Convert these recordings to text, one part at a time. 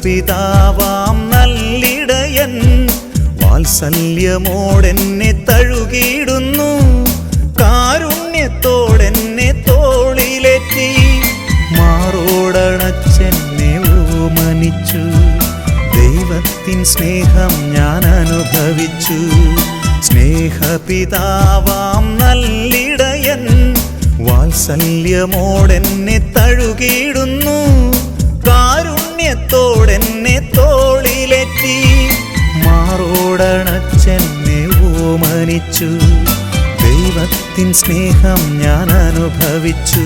സ്നേഹപിതാവാം നല്ലിടയൻ വാത്സല്യമോടെന്നെ തഴുകിയിടുന്നു. കാരുണ്യത്തോടെന്നെ തോളിലെത്തി മാറോടണച്ചെന്നെ ഓമനിച്ചു ദൈവത്തിൻ സ്നേഹം ഞാൻ അനുഭവിച്ചു. സ്നേഹപിതാവാം നല്ലിടയൻ വാത്സല്യമോടെന്നെ തഴുകിയിടുന്നു. കാരുണ്യത്തോടെന്നെ തോളിലെത്തി മാറോടണച്ചെന്നെ ഓമനിച്ചു. ദൈവത്തിൻ സ്നേഹം ഞാൻ അനുഭവിച്ചു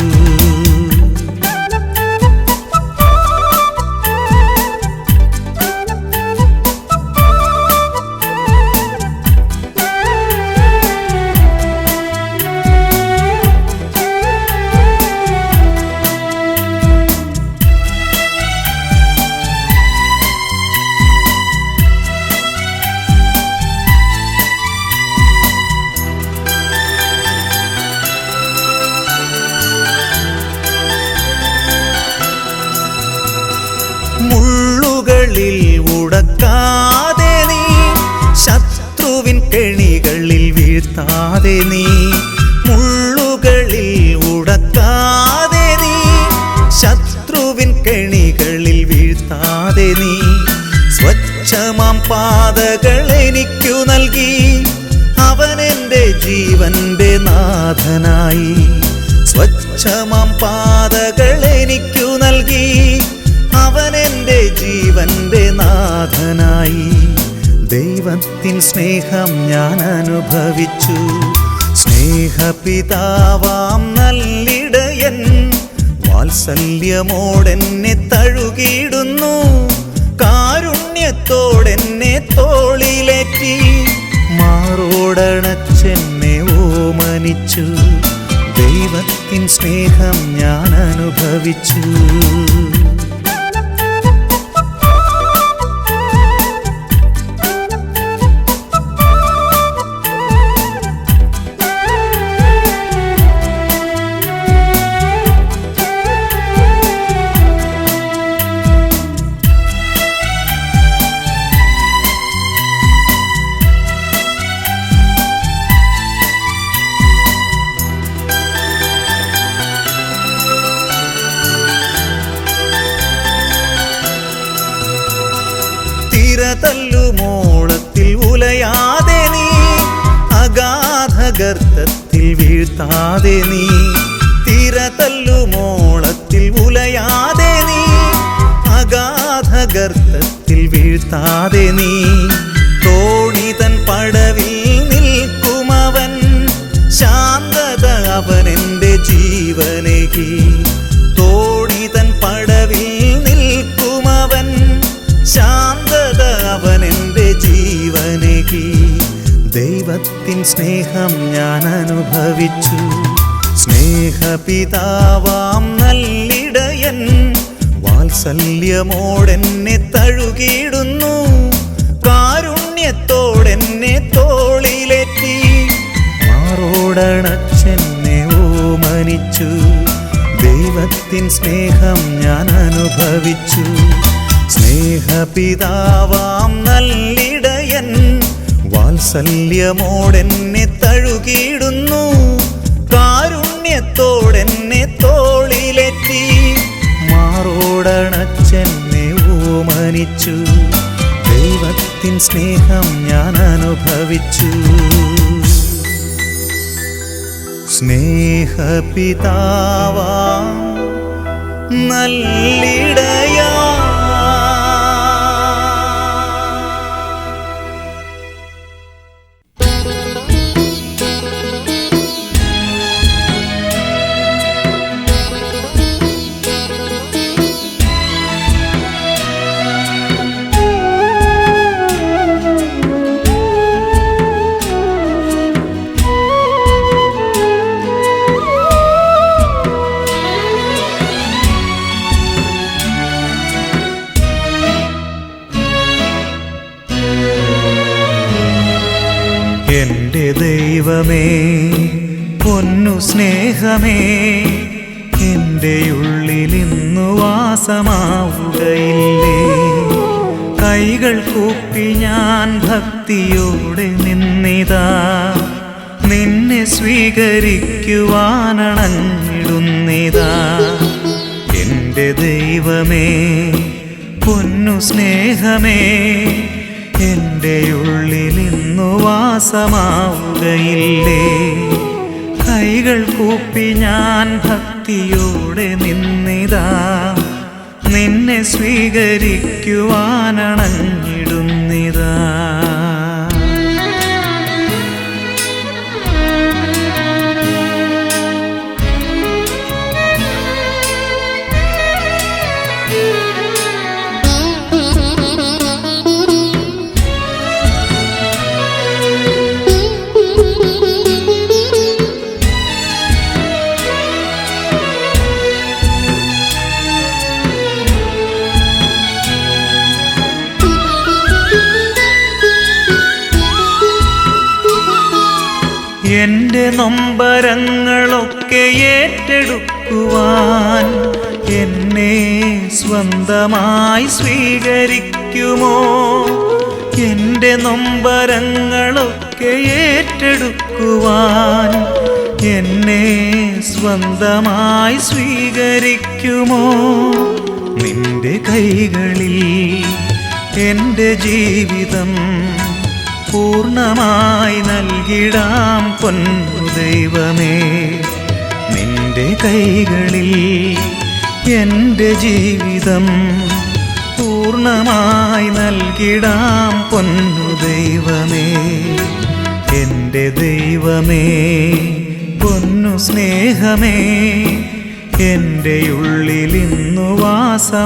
വീഴ്ത്താതെ നീ മുള്ളുകളിൽ ഉടക്കാതെ നീ ശത്രുവിൻ കെണികളിൽ വീഴ്ത്താതെ നീ സ്വച്ഛമാം പാതകൾ എനിക്കു നൽകി അവൻ എന്റെ ജീവന്റെ നാഥനായി. സ്വച്ഛമാം പാതകൾ എനിക്കു നൽകി അവൻ എന്റെ ജീവന്റെ നാഥനായി. ദൈവത്തിൻ സ്നേഹം ഞാൻ അനുഭവിച്ചു. സ്നേഹപിതാവാം നല്ലിടയൻ വാത്സല്യമോടെന്നെ തഴുകിയിടുന്നു കാരുണ്യത്തോടെന്നെ തോളിലേറ്റി. മാറോടണച്ചെന്നെ ഓമനിച്ചു ദൈവത്തിൻ സ്നേഹം ഞാൻ അനുഭവിച്ചു വീഴ്ത്താതെ നീ തോണി തൻ പടവിൽ നിൽക്കുമവൻ. ശാന്തത അവൻ എന്റെ ജീവനേകി. തോണിതൻ പടവിൽ നിൽക്കുമവൻ. ശാന്തത അവൻ എന്റെ ജീവനേകി. ദൈവത്തിൻ സ്നേഹം ഞാൻ അനുഭവിച്ചു. സ്നേഹപിതാവാം നല്ലിടയൻ. വാത്സല്യമോടെന്നെ തഴുകിയിടുന്നു. മാറോടണച്ചെന്നെ ഓമനിച്ചു ദൈവത്തിൻ സ്നേഹം ഞാൻ അനുഭവിച്ചു. സ്നേഹപിതാവാം നല്ലിടയൻ വാത്സല്യമോടെന്നെ തഴുകിയിടുന്നു. കാരുണ്യത്തോടെന്നെ തോളിലെത്തി മാറോടണച്ചെന്നെ ഓമനിച്ചു ദൈവത്തിൻ സ്നേഹം ഞാൻ അനുഭവിച്ചു. സ്നേഹപിതാവാ നല്ലിടയാ. ദൈവമേ പൊന്നു സ്നേഹമേ എന്റെ ഉള്ളിൽ ഇന്നു വാസമാവുകയില്ലേ? കൈകൾ കൂപ്പി ഞാൻ ഭക്തിയോടെ നിന്നിതാ നിന്നെ സ്വീകരിക്കുവാനണഞ്ഞിടുന്നിതാ. എന്റെ ദൈവമേ പൊന്നു സ്നേഹമേ എന്റെ ഉള്ളിൽ ഇന്നു വാസമാവുകയില്ലേ കൈകൾ കൂപ്പി ഞാൻ ഭക്തിയോടെ നിന്നിതാ. നിന്നെ സ്വീകരിക്കുവാനണഞ്ഞിടുന്നിതാ നൊമ്പരങ്ങളൊക്കെ ഏറ്റെടുക്കുവാൻ എന്നെ സ്വന്തമായി സ്വീകരിക്കുമോ? എന്റെ നൊമ്പരങ്ങളൊക്കെ ഏറ്റെടുക്കുവാൻ എന്നെ സ്വന്തമായി സ്വീകരിക്കുമോ? നിന്റെ കൈകളിൽ എന്റെ ജീവിതം പൂർണമായി നൽകിടാം പൊന്നു ദൈവമേ നിന്റെ കൈകളിൽ എന്റെ ജീവിതം പൂർണമായി നൽകിടാം പൊന്നു ദൈവമേ. എന്റെ ദൈവമേ പൊന്നു സ്നേഹമേ എന്റെ ഉള്ളിലിന്നു വാസമാവുകയില്ലേ.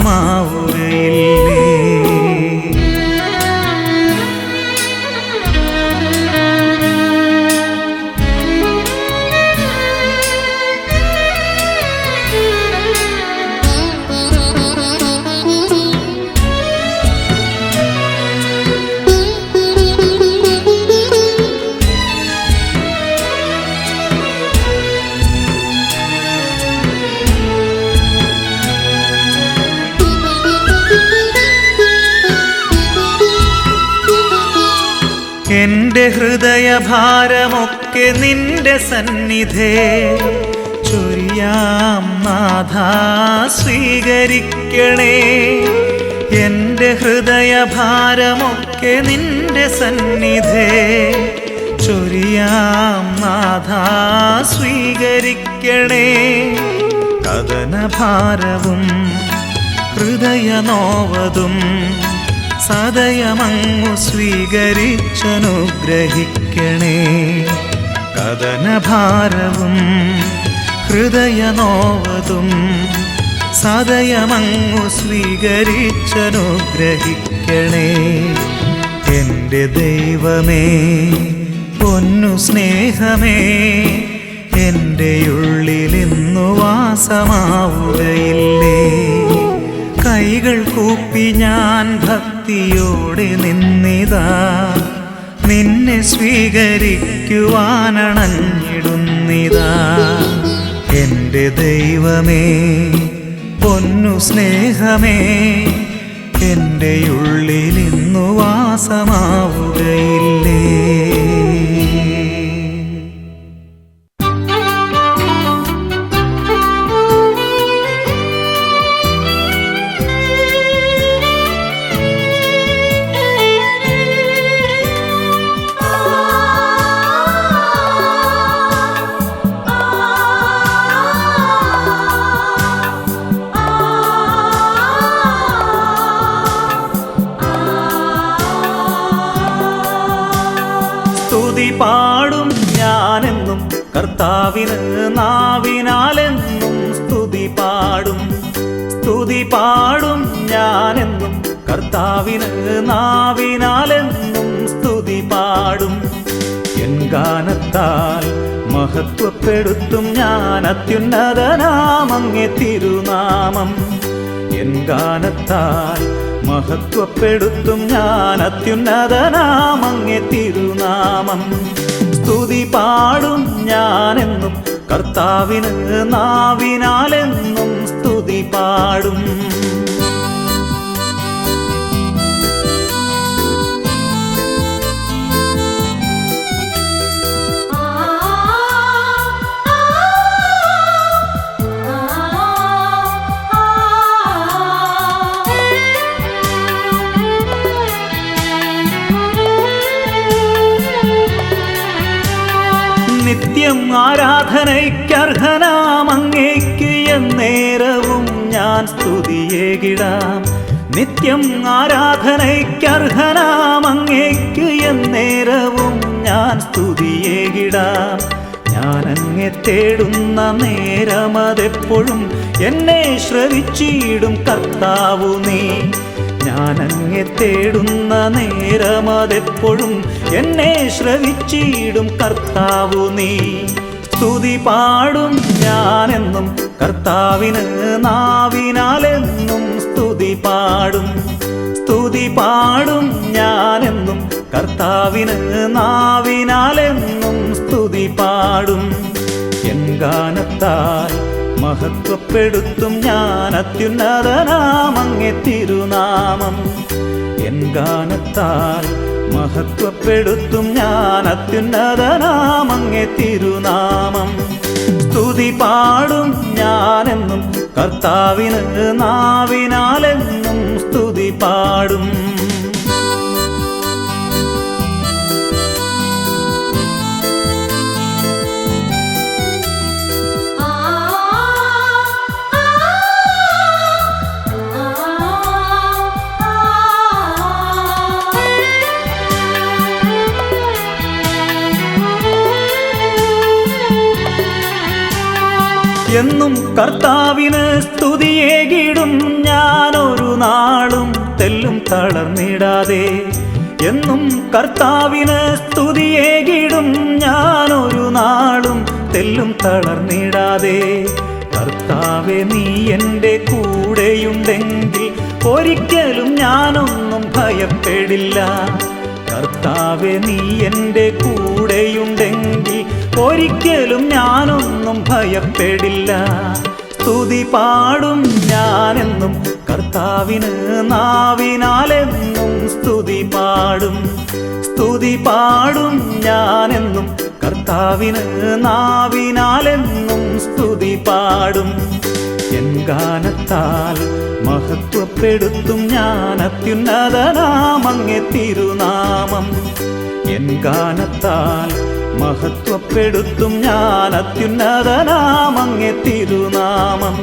ഹൃദയഭാരമൊക്കെ നിന്റെ സന്നിധേ. ചൊരിയാം നാഥ സ്വീകരിക്കണേ. എന്റെ ഹൃദയഭാരമൊക്കെ നിന്റെ സന്നിധേ. ചൊരിയാം നാഥ സ്വീകരിക്കണേ. കഥനഭാരവും ഹൃദയനോവതും സദയമങ്ങു സ്വീകരിച്ചനുഗ്രഹിക്കണേ. കഥനഭാരവും ഹൃദയനോവതും സദയമങ്ങു സ്വീകരിച്ചനുഗ്രഹിക്കണേ. എന്റെ ദൈവമേ പൊന്നു സ്നേഹമേ എന്റെ ഉള്ളിലിന്നു വാസമാവുകയില്ലേ. കൈകൾ കൂപ്പി ഞാൻ ഭക്തിയോടെ നിന്നിതാ. നിന്നെ സ്വീകരിക്കുവാനണഞ്ഞിടുന്നിതാ. എന്റെ ദൈവമേ പൊന്നു സ്നേഹമേ എന്റെ ഉള്ളിൽ ഇന്നു വാസമാവുകയില്ലേ? നാവിനാലെന്നും സ്തുതി പാടും. സ്തുതി പാടും ഞാനെന്നും. കർത്താവിന് നാവിനാലെന്നും സ്തുതി പാടും. എൻ ഗാനത്താൽ മഹത്വപ്പെടുത്തും ഞാൻ അത്യുന്നതനാമങ്ങെ തിരുനാമം. എൻ ഗാനത്താൽ മഹത്വപ്പെടുത്തും ഞാൻ അത്യുന്നതനാമങ്ങെ തിരുനാമം. സ്തുതി പാടും ഞാനെന്നും കർത്താവിന് നാവിനാലെന്നും സ്തുതി പാടും. നിത്യം ആരാധനയ്ക്കർഹനാമങ്ങേക്ക് എന്നേരവും ഞാൻ സ്തുതിയേകിടാം നിത്യം ആരാധനയ്ക്കർഹനാമങ്ങേക്ക് എന്നേരവും ഞാൻ സ്തുതിയേകിടാം ഞാൻ അങ്ങെ തേടുന്ന നേരമതെപ്പോഴും എന്നെ ശ്രവിച്ചിടും കർത്താവു നീ. ഞാൻ അങ്ങെ തേടുന്ന നേരമതെപ്പോഴും എന്നെ ശ്രവിച്ചിടും കർത്താവു നീ. സ്തുതി പാടും ഞാനെന്നും കർത്താവിന് നാവിനാലെന്നും സ്തുതി പാടും. സ്തുതി പാടും ഞാനെന്നും കർത്താവിന് നാവിനാലെന്നും സ്തുതി പാടും. എൻ ഗാനത്താൽ മഹത്വപ്പെടുത്തും ഞാൻ അത്യുന്നതനാമങ്ങെ തിരുനാമം. എൻ ഗാനത്താൽ മഹത്വപ്പെടുത്തും ഞാൻ അത്യുന്നതനാമങ്ങെ തിരുനാമം. സ്തുതി പാടും ഞാനെന്നും കർത്താവിന് നാവിനാലെന്നും സ്തുതി പാടും. എന്നും കർത്താവിന് സ്തുതിയേകിടും. ഞാനൊരു നാളും തെല്ലും തളർന്നിടാതെ. എന്നും കർത്താവിന് സ്തുതിയേകിടും. ഞാനൊരു നാളും തെല്ലും തളർന്നിടാതെ. കർത്താവെ നീ എന്റെ കൂടെയുണ്ടെങ്കിൽ ഒരിക്കലും ഞാനൊന്നും ഭയപ്പെടില്ല. കർത്താവെ നീ എന്റെ കൂടെയുണ്ടെങ്കിൽ ഒരിക്കലും ഞാനൊന്നും ഭയപ്പെടില്ല. സ്തുതി പാടും ഞാനെന്നും കർത്താവിന് നാവിനാലെന്നും സ്തുതി പാടും. സ്തുതി പാടും ഞാനെന്നും കർത്താവിന് നാവിനാലെന്നും സ്തുതി പാടും. എൻ ഗാനത്താൽ മഹത്വപ്പെടുത്തും ഞാൻ അത്യുന്നതനാമങ്ങെ തിരുനാമം. എൻ ഗാനത്താൽ മഹത്വപ്പെടുത്തും ഞാൻ അത്യുന്നതനാമങ്ങെ തിരുനാമം.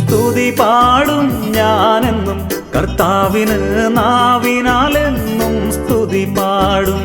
സ്തുതി പാടും ഞാനെന്നും കർത്താവിന് നാവിനാലെന്നും സ്തുതി പാടും.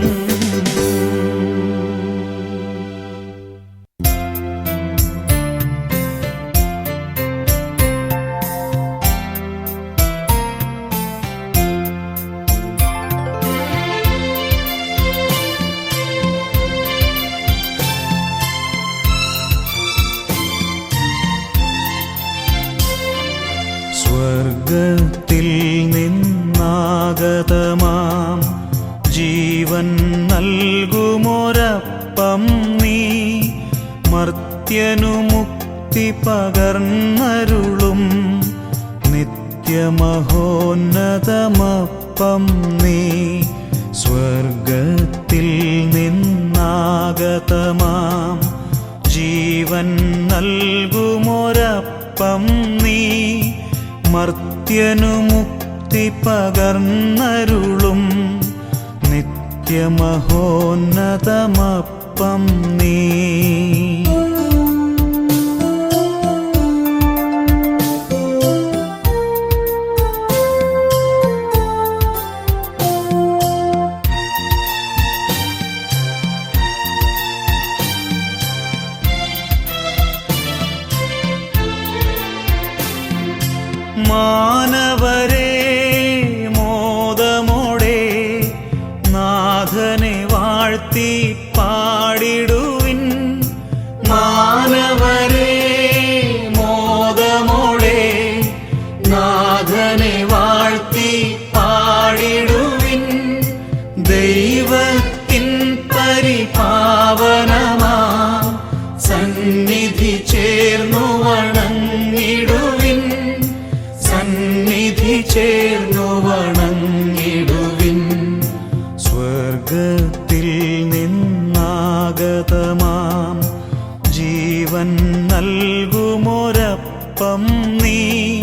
സ്വർഗത്തിൽ നിന്നാഗതമാം. ജീവൻ നൽകുമൊരപ്പം നീ. മർത്യനു മുക്തി പകർന്നരുളും. നിത്യമഹോന്നതമപ്പം നീ. സ്വർഗത്തിൽ നിന്നാഗതമാം. ജീവൻ നൽകുമൊരപ്പം നീ. മർത്യനു മുക്തി പകർന്നരുളും. നിത്യമഹോന്നതമപ്പം നീ. ചേർന്നു വണങ്ങിടുവിൻ. സ്വർഗത്തിൽ നിന്നാഗതമാം. ജീവൻ നൽകുമൊരപ്പം നീ.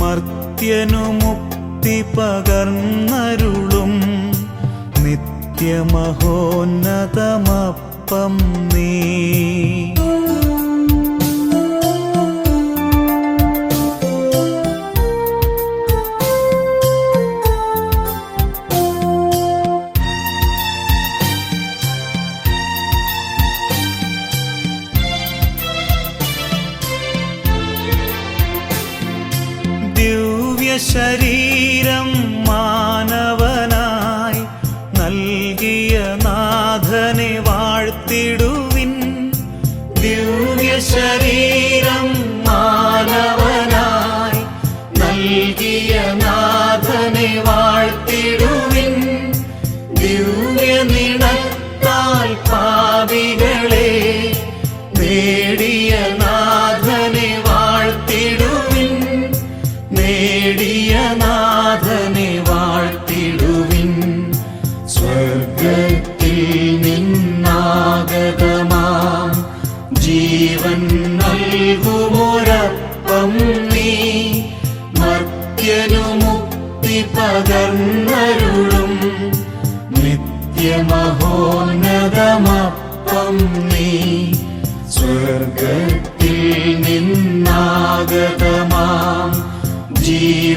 മർത്യനു മുക്തി പകർന്നരുളും. നിത്യമഹോന്നതമപ്പം നീ.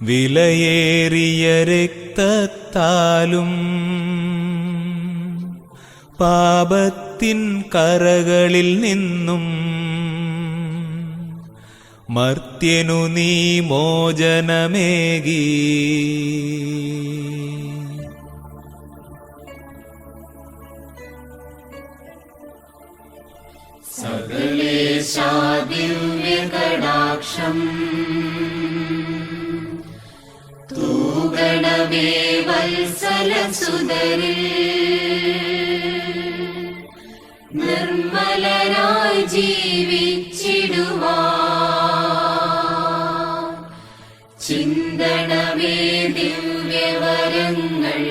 വിലയേറിയ രക്തത്താലും പാപത്തിൻ കറകളിൽ നിന്നും മർത്യനു നീ മോചനമേകി. ദിവ്യകടാക്ഷം തൂഗണമേ വത്സലസുതരിൽ നിർമ്മലരായി ജീവിച്ചിടുവാ. ചിന്തണമേ ദിവ്യവരങ്ങൾ.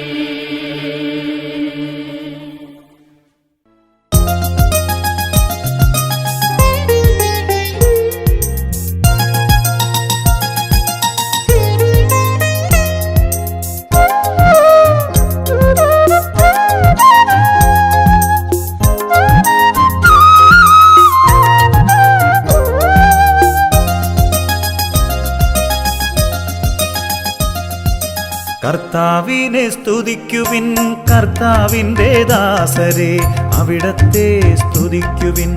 കർത്താവിനെ സ്തുതിക്കുവിൻ കർത്താവിന്റെ ദാസരെ. അവിടത്തെ സ്തുതിക്കുവിൻ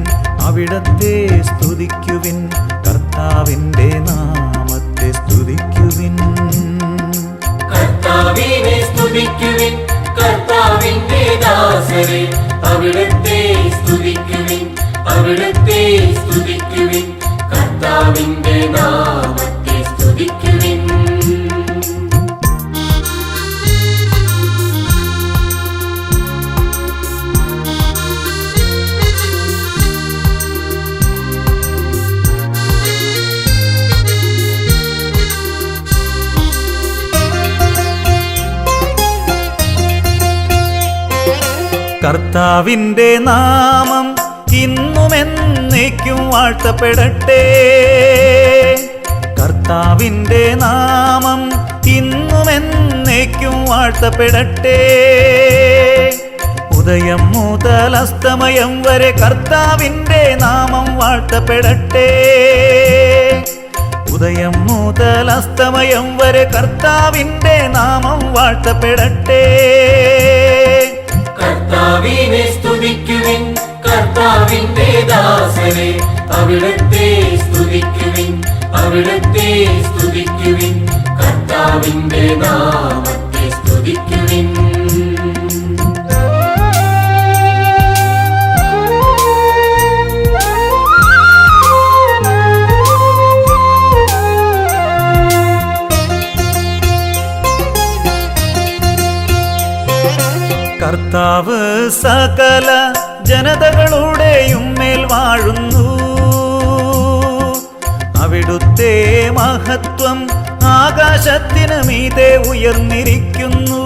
അവിടത്തെ സ്തുതിക്കുവിൻ കർത്താവിന്റെ നാമത്തെ സ്തുതിക്കുവിൻ. കർത്താവിനെ സ്തുതിക്കുവിൻ കർത്താവിന്റെ ദാസരെ. അവിടത്തെ സ്തുതിക്കുവിൻ അവിടത്തെ സ്തുതിക്കുവിൻ കർത്താവിന്റെ നാമത്തെ സ്തുതിക്കുവിൻ. കർത്താവിന്റെ നാമം ഇന്നും എന്നേക്കും വാഴ്ത്തപ്പെടട്ടെ. കർത്താവിന്റെ നാമം ഇന്നും എന്നേക്കും വാഴ്ത്തപ്പെടട്ടെ. ഉദയം മുതൽ അസ്തമയം വരെ കർത്താവിന്റെ നാമം വാഴ്ത്തപ്പെടട്ടെ. ഉദയം മുതൽ അസ്തമയം വരെ കർത്താവിന്റെ നാമം വാഴ്ത്തപ്പെടട്ടെ. അവിടത്തെ സ്തുതിക്കുവിൻ അവിടത്തെ സ്തുതിക്കുവിൻ കർത്താവിന്റെ നാമത്തെ സ്തുതിക്കുവിൻ. കർത്താവ് സകല ജനതകളുടെയും മഹത്വം ആകാശത്തിന് മീതെ ഉയർന്നിരിക്കുന്നു.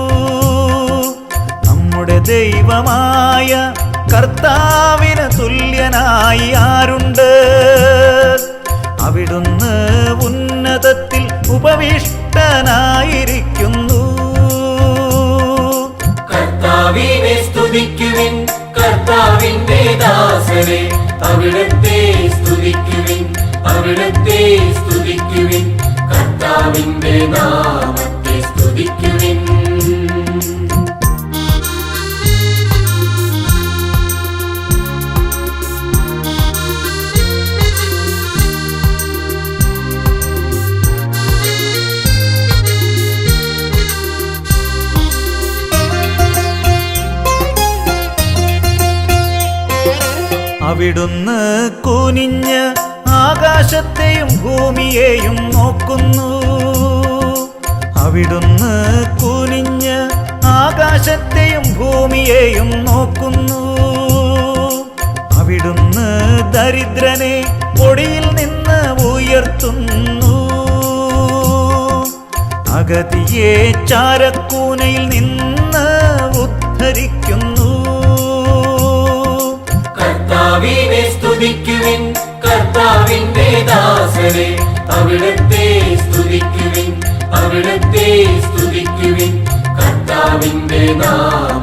നമ്മുടെ ദൈവമായ കർത്താവിന് തുല്യനായി ആരുണ്ട്? അവിടുന്ന് ഉന്നതത്തിൽ ഉപവിഷ്ടനായിരിക്കുന്നു. കർത്താവിനെ സ്തുതിക്കുവിൻ കർത്താവിന്റെ ദാസരെ അവിടത്തെ സ്തുതിക്കുവിൻ അവിടത്തെ സ്തുതിക്കുവിൻ കർത്താവിന്റെ നാമത്തെ സ്തുതിക്കുവിൻ. അവിടുന്ന് കുനിഞ്ഞ് ആകാശത്തെയും ഭൂമിയെയും നോക്കുന്നു. അവിടുന്ന് കുനിഞ്ഞ് ആകാശത്തെയും ഭൂമിയെയും നോക്കുന്നു. അവിടുന്ന് ദരിദ്രനെ പൊടിയിൽ നിന്ന് ഉയർത്തുന്നു. അഗതിയെ ചാരക്കൂനയിൽ നിന്ന് ഉദ്ധരിക്കുന്നു. കർത്താവിനെ സ്തുതിക്കുവിൻ. ദാസരെ അവിടത്തെ സ്തുതിക്കുവിൻ അവിടത്തെ സ്തുതിക്കുവിൻ. കർത്താവിന്റെ നാമത്തെ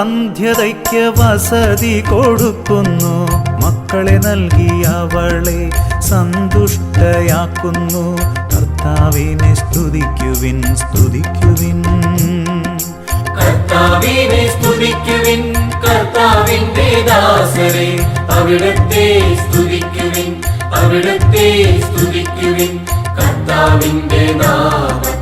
വന്ധ്യതയ്ക്ക് വസതി കൊടുക്കുന്നു. മക്കളെ നൽകി അവളെ സന്തുഷ്ടയാക്കുന്നു. കർത്താവിനെ സ്തുതിക്കുവിൻ സ്തുതിക്കുവിൻ. കർത്താവിനെ സ്തുതിക്കുവിൻ കർത്താവിന്റെ ദാസരെ അവിടത്തെ സ്തുതിക്കുവിൻ അവിടത്തെ സ്തുതിക്കുവിൻ കർത്താവിന്റെ നാമത്തെ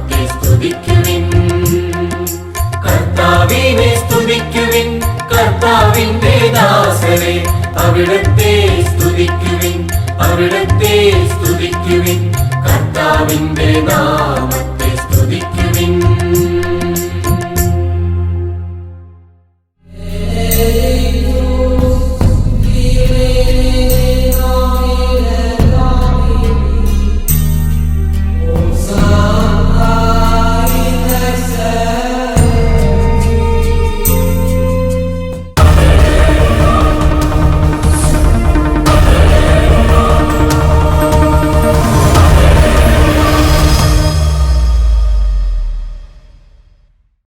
സ്തുതിക്കുവിൻ